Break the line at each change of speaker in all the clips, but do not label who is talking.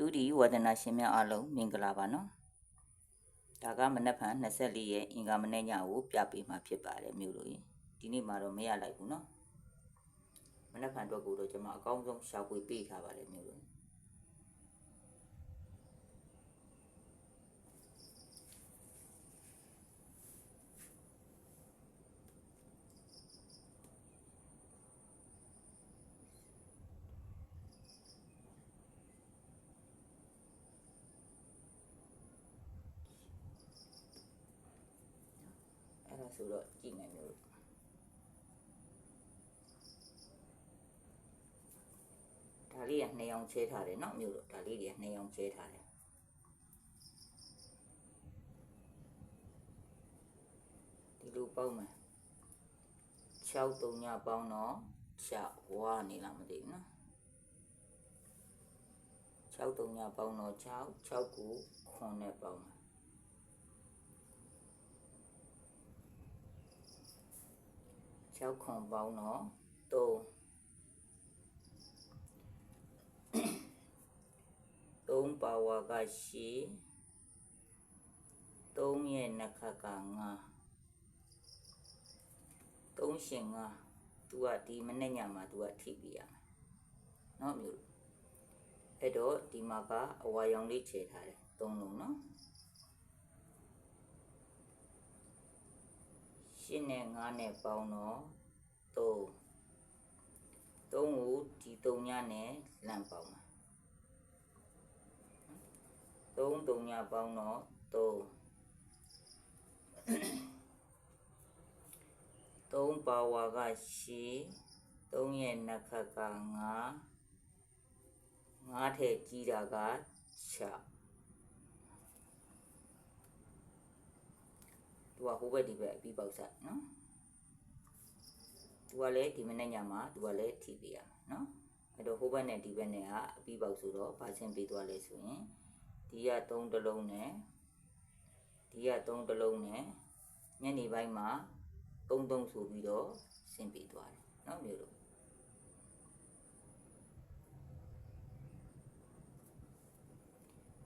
ဒုတိဝဒနာရှင်များအားလုံးမင်္ဂလာပါနော်ဒါကမနက်ဖြန်24ရက်အင်္ဂါမနေ့ညကိုပြပေးမှာဖြစ်ပါတယ်မြို့လို့ရင်ဒီနေ့မှတော့မရလိုက်ဘူးနော်မနက်ဖြန်အတွက်ကိုတော့ကျွန်မအကောင်းဆုံးရှာဖွေပေးထားပါတယ်မြို့လို့ ရင်အဲ့ဒါဆိုတော့ကြည့်မယ်မြို့လို့ဒါလေးကနှစ်အောင်ချဲထားတယ်နော်မြို့လို့ဒါလေးတွေကနှစ်အောင်ချဲထားတယ်ဒီလိုပေါက်မယ်6 3ညပေါင်းတော့6ဝါနေလားမသိဘူးနော်6 3ညပေါင်းတော့6 6ကို9နဲ့ပေါင်းမယ် 6ခွန်ပေါင်းတော့3 3ပါဝါကရှိ3ရဲ့နှစ်ခက်က9 3ရှင်9 तू ကဒီမနေ့ညမှာ तू ကထိပြရမယ်เนาะမျိုးအဲ့တော့ဒီမှာကအဝါရောင်လေးခြေထားတယ်3လုံးเนาะ ရှင်းနဲ့9နဲ့ပေါင်းတော့3 3ကိုဒီ3ညနဲ့လမ်းပေါင်းမှာ3 3ညပေါင်းတော့3 3ပါဝါကရှိ3ရဲ့နှစ်ခက်က9 9ထည့်ကြီးတာက6 သူကဟိုဘက်ဒီဘက်အပြီးပေါက်ဆက်နော်သူကလည်းဒီမနေ့ညမှာသူကလည်းထိပေးရမယ်နော်အဲ့တော့ဟိုဘက်နဲ့ဒီဘက်နဲ့ကအပြီးပေါက်ဆိုတော့ဘာချင်းပေးသွားလဲဆိုရင်ဒီက3တလုံးနဲ့ဒီက3တလုံးနဲ့ညနေပိုင်းမှာ3 3ဆိုပြီးတော့ဆင်းပေးသွားတယ်နော်မျိုးလို့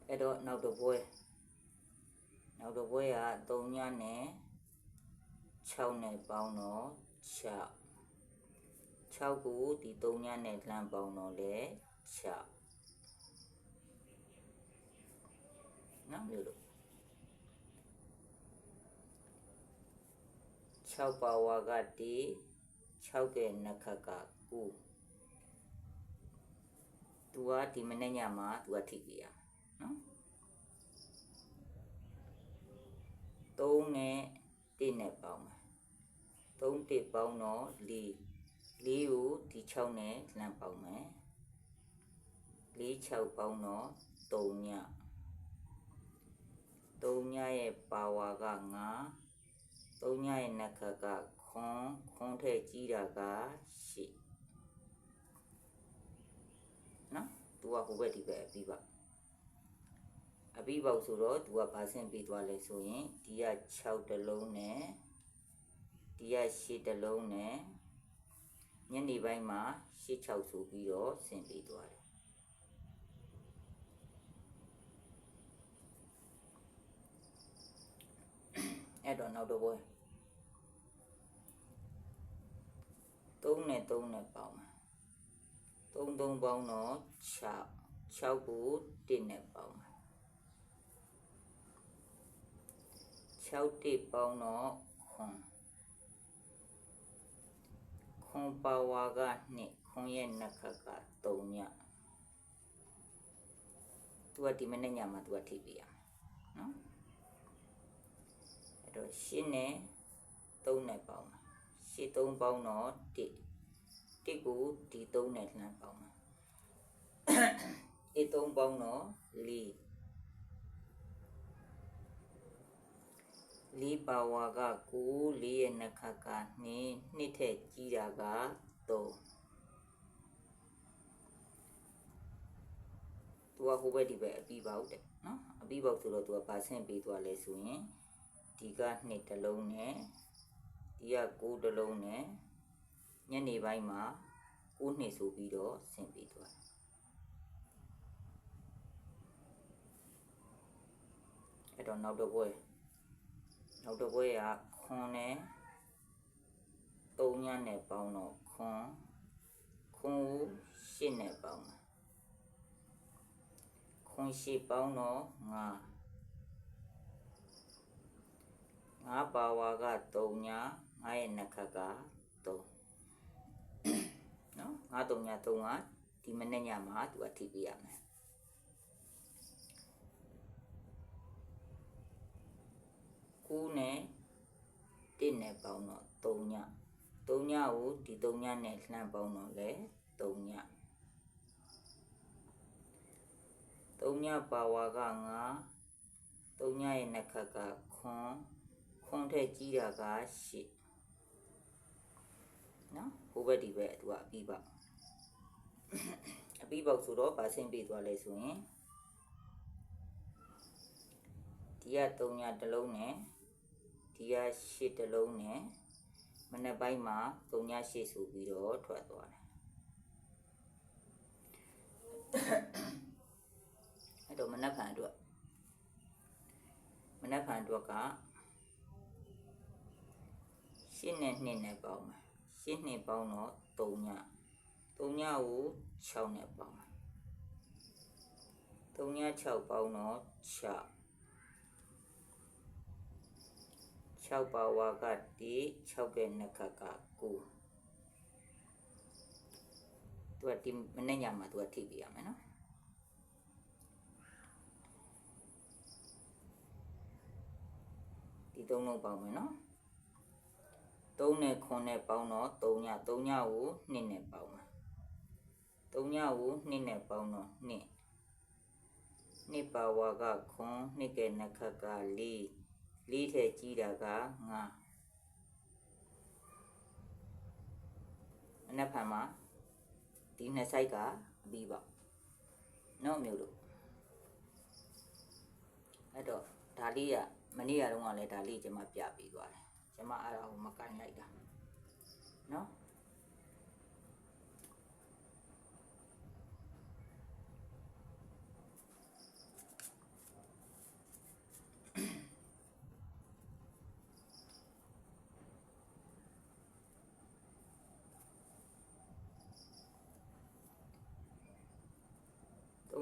အဲ့တော့နောက်တစ်ပွဲ နောက်တစ်ပွဲက3ညနဲ့6နဲ့ပေါင်းတော့6 6ကိုဒီ3ညနဲ့လှမ်းပေါင်းတော့လေ6နော်မျိုးလို့6ပါဝါကတီ6ရဲ့နှစ်ခက်က9သူကဒီမနေ့ညမှာသူကထိပြရနော် 3နဲ့1နဲ့ပေါင်းမယ်3တစ်ပေါင်းတော့4 4ကိုဒီ6နဲ့လှမ်းပေါင်းမယ်4 6ပေါင်းတော့3ည3ညရဲ့ပါဝါက9 3ညရဲ့နှက်ခတ်ကခွန်ခွန်ထဲကြီးတာက8နော်သူကဟိုဘက်ဒီဘက်အပြီးပါ အပြီးပေါက်ဆိုတော့သူကဘာဆင့်ပြီးသွားလဲဆိုရင်ဒီက6တလုံးနဲ့ဒီက8တလုံးနဲ့ညနေပိုင်းမှာ8 6ဆိုပြီးတော့ဆင့်ပြီးသွားတယ်အဲ့တော့နောက်တော့ဘွယ်3နဲ့3နဲ့ပေါင်းမှာ3 3ပေါင်းတော့6 6ကို1နဲ့ပေါင်း 6တစ်ပေါင်းတော့ခွန်ခွန်ပါဝါက2ခွန်ရဲ့နှစ်ခက်က3ညသူကဒီမနေ့ညမှာသူကထိပ်ပြရမယ်နော်အဲ့တော့ရှင်းနဲ့3နဲ့ပေါင်းမှာရှင်း3ပေါင်းတော့1 1ကိုဒီ3နဲ့လှမ်းပေါင်းမှာ1 3ပေါင်းတော့4 လေးပါဝါက9လေးရဲ့နှစ်ခါက2နှစ်ထက်ကြီးတာက3သူကဟိုဘက်ဒီဘက်အပြီးပေါက်တယ်နော်အပြီးပေါက်ဆိုတော့သူကပါဆင့်ပေးသွားလဲဆိုရင်ဒီက2တလုံးနဲ့ဒီက9တလုံးနဲ့ညနေပိုင်းမှာ9နှစ်ဆိုပြီးတော့ဆင့်ပေးသွားတယ်အဲ့တော့နောက်တစ်ပွဲ နောက်တစ်ပွဲကခွန်နဲ့3ညနဲ့ပေါင်းတော့ခွန်ခွန်ကို8နဲ့ပေါင်းတာခွန်8ပေါင်းတော့9 9ပါဝါက3ည9ရဲ့နှစ်ခတ်က3နော်9 3ည3ကဒီမနေ့ညမှာသူကထိပြရမယ်9နဲ့1နဲ့ ပေါင်းတော့3ည3ညကိုဒီ3ညနဲ့လှမ်းပေါင်းတော့လေ3ည3ညပါဝါက9 3ညရဲ့နှစ်ခတ်ကခွန်ခွန်ထက်ကြီးတာက8နော်ဟိုဘက်ဒီဘက်သူကအပြီးပေါက်အပြီးပေါက်ဆိုတော့ဗာဆင်းပြေးသွားလဲဆိုရင်ဒီက3ညတစ်လုံးနဲ့ ဒီက8တစ်လုံးနဲ့မနေ့ပိုင်းမှာ3ည8ဆိုပြီးတော့ထွက်သွားတယ်အဲ့တော့မနက်ဖြန်အတွက်မနက်ဖြန်အတွက်ကရှင်းနဲ့နှစ်နဲ့ပေါင်းမယ်ရှင်းနှစ်ပေါင်းတော့3ည3ညကို6နဲ့ပေါင်းမယ်3ည6ပေါင်းတော့6 6ပါဝါကတိ6ရဲ့နှစ်ခတ်က9သူကဒီမနေ့ညမှာသူကထိပြရမယ်နော်ဒီသုံးလုံးပေါင်းမယ်နော်3နဲ့9နဲ့ပေါင်းတော့3ည3ညကို2နဲ့ပေါင်းမှာ3ညကို2နဲ့ပေါင်းတော့2နှစ်ပါဝါကခွန်နှစ်ကဲနှစ်ခတ်က4 လေးထက်ကြီးတာက9အနက်ဖန်မှာဒီနှစ်ဆိုင်ကအပြီးပေါ့နော်မျိုးလို့အဲ့တော့ဒါလေးကမနေ့ကတုန်းကလည်းဒါလေးကျွန်မပြပြီးသွားတယ်ကျွန်မအဲ့ဒါကိုမကင်လိုက်တာနော်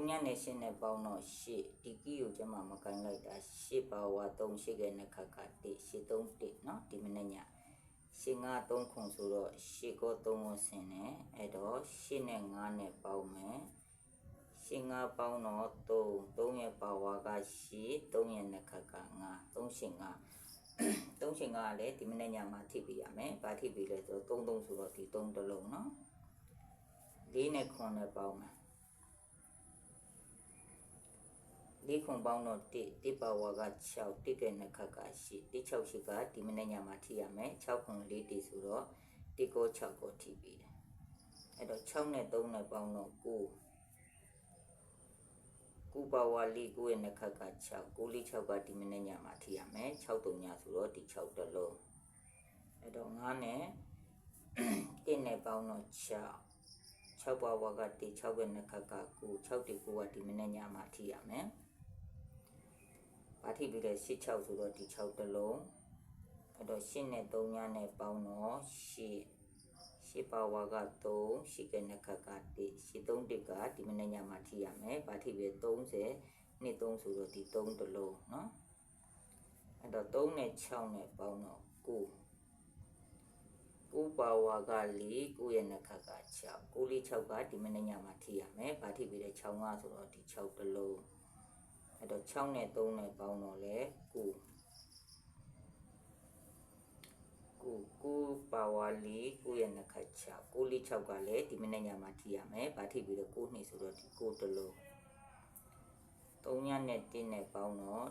3 ညနဲ့8နဲ့ပေါင်းတော့8ဒီကီကိုကျွန်မမကန်လိုက်တာ8ပါဝါ3 8ကဲနှစ်ခါက1 8 3 1เนาะဒီမနေ့ည8 5 3ခုဆိုတော့8ကို3ကိုဆင်းတယ်အဲ့တော့8နဲ့5နဲ့ပေါင်းမယ်8 5ပေါင်းတော့3 3ရဲ့ပါဝါက8 3ရဲ့နှစ်ခါက5 3 8 5 3 8 5ကလည်းဒီမနေ့ညမှာထိပ်ပြရမယ်။ဘာထိပ်ပြလဲဆိုတော့3 3ဆိုတော့ဒီ3တစ်လုံးเนาะ4နဲ့9နဲ့ပေါင်းမယ် လေးခုပေါင်းတော့1 1ပါဝါက6 1ကဲနှစ်ခါက8 1 6ရှိကဒီမနေ့ညမှာထိရမယ်6ခု4တည်ဆိုတော့1ကို6ကိုထိပြီးတယ်အဲ့တော့6နဲ့3နဲ့ပေါင်းတော့9 9ပါဝါလေး9ရဲ့နှစ်ခါက6 9လေး6ကဒီမနေ့ညမှာထိရမယ်6 3ညဆိုတော့ဒီ6တစ်လုံးအဲ့တော့9နဲ့1နဲ့ပေါင်းတော့6 6ပါဝါက1 6ရဲ့နှစ်ခါက9 6တိ9ကဒီမနေ့ညမှာထိရမယ် ဘာထိပြီးလဲ86ဆိုတော့ဒီ6တလုံးအဲ့တော့8နဲ့3ညနဲ့ပေါင်းတော့8 8ပါဝါက3 8ကနှစ်ခါက1 8 3တကဒီမနေ့ညမှာထိရမယ်ဘာထိပြီး30နှစ်3ဆိုတော့ဒီ3တလုံးเนาะအဲ့တော့3နဲ့6နဲ့ပေါင်းတော့9 9ပါဝါက4 9ရဲ့နှစ်ခါက6 9လေး6ကဒီမနေ့ညမှာထိရမယ်ဘာထိပြီးလဲ6 5ဆိုတော့ဒီ6တလုံး အဲ့တော့6နဲ့3နဲ့ပေါင်းတော့လေ9 9 9ပါဝါ4 9ရဲ့နှစ်ခါ6 9လေး6ကလည်းဒီမနေ့ညမှာထိရမယ်ဘာထိပြီးတော့9နှစ်ဆိုတော့ဒီ9တလုံး3ညနဲ့1နဲ့ပေါင်းတော့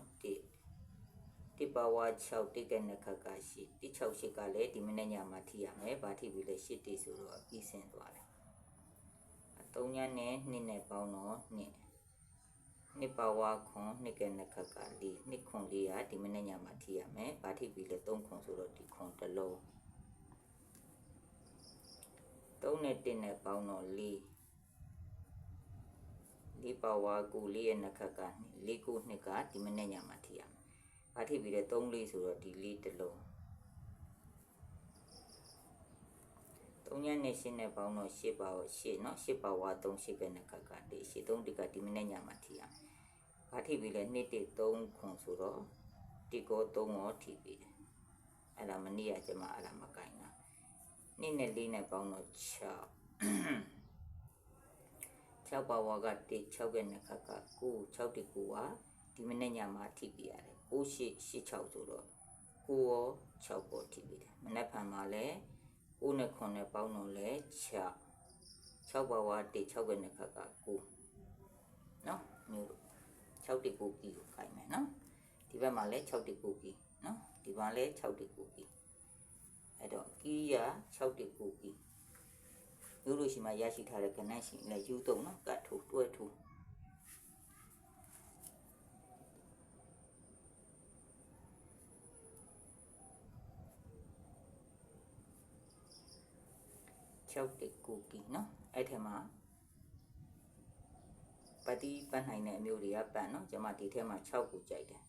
1တိပါဝါ6တိကနှစ်ခါကရှိတိ6ရှိကလည်းဒီမနေ့ညမှာထိရမယ်ဘာထိပြီးလဲ8တိဆိုတော့အပြီးဆင်းသွားတယ်3ညနဲ့2နဲ့ပေါင်းတော့2 နှစ်ပါဝါခွန်နှစ်ကနှစ်ခက်ကလေးနှစ်ခွန်လေးကဒီမနေ့ညမှာထိရမယ်။ဗာထိပြီးလဲ3ခွန်ဆိုတော့ဒီခွန်တစ်လုံး3နဲ့1နဲ့ပေါင်းတော့4 လေးပါဝါကိုလေးရဲ့နှစ်ခက်ကလေးကိုနှစ်ကဒီမနေ့ညမှာထိရမယ်။ဘာထိပြီးလဲ3လေးဆိုတော့ဒီလေးတစ်လုံး3ညနဲ့ရှင်းတဲ့ပေါင်းတော့8ပါဝ8เนาะ8ပါဝါ3 8ပဲနှစ်ခက်ကဒီ8 3တိကဒီမနေ့ညမှာထိရမယ်။ ဘာထိပြီးလဲ2 1 3ခွန်ဆိုတော့ဒီကို3ရောထိပြီးတယ်။အဲ့ဒါမနေ့ကကျမအဲ့ဒါမကိုင်းတာ။2နဲ့4နဲ့ပေါင်းတော့6 6ပါဝါက1 6ရဲ့နှစ်ခက်က9 6တိ9ဟာဒီမနေ့ညမှာထိပြရတယ်9 8 8 6ဆိုတော့9ရော6ပေါ်ထိပြတယ်မနေ့ဖန်မှာလည်း9နဲ့9နဲ့ပေါင်းတော့လဲ6 6ပါဝါ1 6ရဲ့နှစ်ခက်က9နော်မျိုးလို့ 6တိ9ကီကိုခိုင်းမယ်နော်ဒီဘက်မှာလည်း6တိ9ကီနော်ဒီဘက်လည်း6တိ9ကီအဲ့တော့ကီရ6တိ9ကီရိုးလို့ရှိမှရရှိထားတဲ့ connection လည်းယူသုံးနော်ကတ်ထိုးတွဲထိုး6တက်ကူကီနော်အဲ့ထက်မှာ ပတိပတ်နိုင်တဲ့အမျိုးတွေကပတ်နော်ကျွန်မဒီထဲမှာ6ကိုကြိုက်တယ်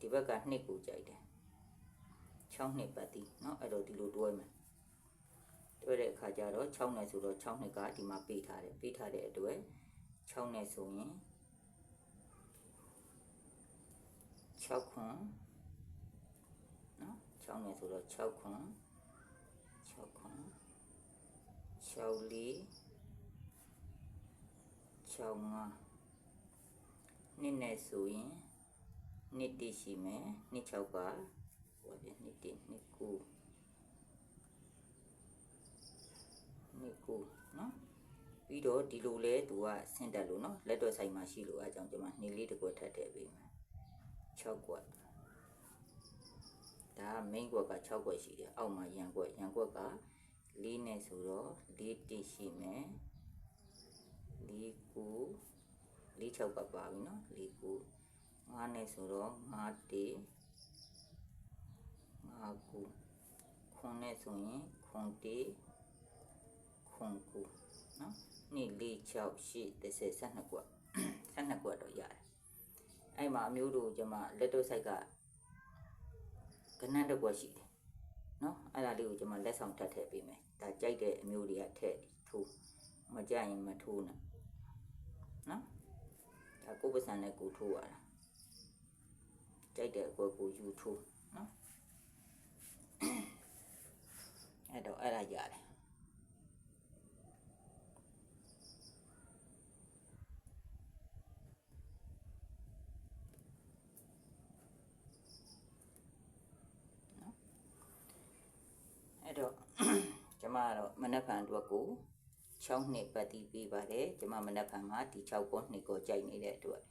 ဒီဘက်က2ကိုကြိုက်တယ်6နှစ်ပတ်တိနော်အဲ့တော့ဒီလိုတွဲမယ်တွေ့တဲ့အခါကျတော့6နဲ့ဆိုတော့6နှစ်ကဒီမှာပေးထားတယ်ပေးထားတဲ့အတွက်6နဲ့ဆိုရင်6ခွန်နော်6နဲ့ဆိုတော့6ခွန်6ခွန်6လေး 6ငါနှစ်နဲ့ဆိုရင်နှစ်တရှိမယ်နှစ်6ကဟိုပြနှစ်တနှစ်9နှစ်ကိုနော်ပြီးတော့ဒီလိုလဲသူကဆင့်တက်လို့နော်လက်တော့ဆိုင်မှာရှိလို့အကြောင်းကျွန်မနေလေးတစ်ကွက်ထပ်ထည့်ပေးမယ်6ကွက်ဒါ main ကွက်က6ကွက်ရှိတယ်အောက်မှာရန်ကွက်ရန်ကွက်က4နဲ့ဆိုတော့4တိရှိမယ် 4ကို4 6ကပါပြီနော်4ကို5နဲ့ဆိုတော့5တိ5ကိုခွန်နဲ့ဆိုရင်ခွန်တိခွန်ကူနော်2 4 6 8 10 12ကွက်12ကွက်တော့ရတယ်အဲ့မှာအမျိုးတို့ကျွန်မလက်တော့ဆိုင်ကကနန်းတစ်ကွက်ရှိတယ်နော်အဲ့ဒါလေးကိုကျွန်မလက်ဆောင်ထပ်ထည့်ပေးမယ်ဒါကြိုက်တဲ့အမျိုးတွေကထည့်ထိုးမကြရင်မထိုးနဲ့ နော်ဒါကိုယ်ပစံနဲ့ကိုထိုးရတာကြိုက်တဲ့အကွက်ကိုယူထိုးနော်အဲ့တော့အဲ့ဒါရတယ်အဲ့တော့ကျမကတော့မနက်ဖြန်အတွက်ကို 6နှစ်ပတ်တီးပေးပါတယ်ကျမမနက်ဖြန်မှာဒီ6ကိုနှစ်ကိုကြိုက်နေတဲ့အတွက်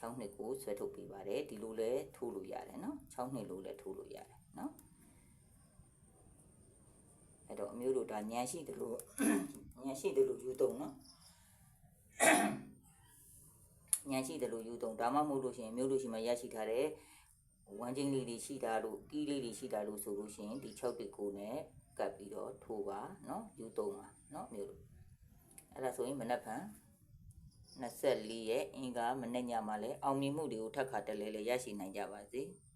6နှစ်ကိုဆွဲထုတ်ပေးပါတယ်ဒီလိုလဲထိုးလို့ရတယ်နော်6နှစ်လို့လဲထိုးလို့ရတယ်နော်အဲ့တော့အမျိုးတို့ဒါညံရှိတယ်လို့ညံရှိတယ်လို့ယူတုံနော်ညံရှိတယ်လို့ယူတုံဒါမှမဟုတ်လို့ရှိရင်မျိုးလို့ရှိမှရရှိထားတဲ့ဝမ်းချင်းလေးတွေရှိတာလို့ကီးလေးတွေရှိတာလို့ဆိုလို့ရှိရင်ဒီ6တစ်ကိုနဲ့ကပ်ပြီးတော့ထိုးပါနော်ယူတုံပါနော်မျိုးတို့ အဲ့ဒါဆိုရင်မနက်ဖြန်24ရက်အင်္ဂါမနေ့ညမှာလည်းအောင်မြင်မှုတွေကိုထပ်ခါတလဲလဲရရှိနိုင်ကြပါစေ။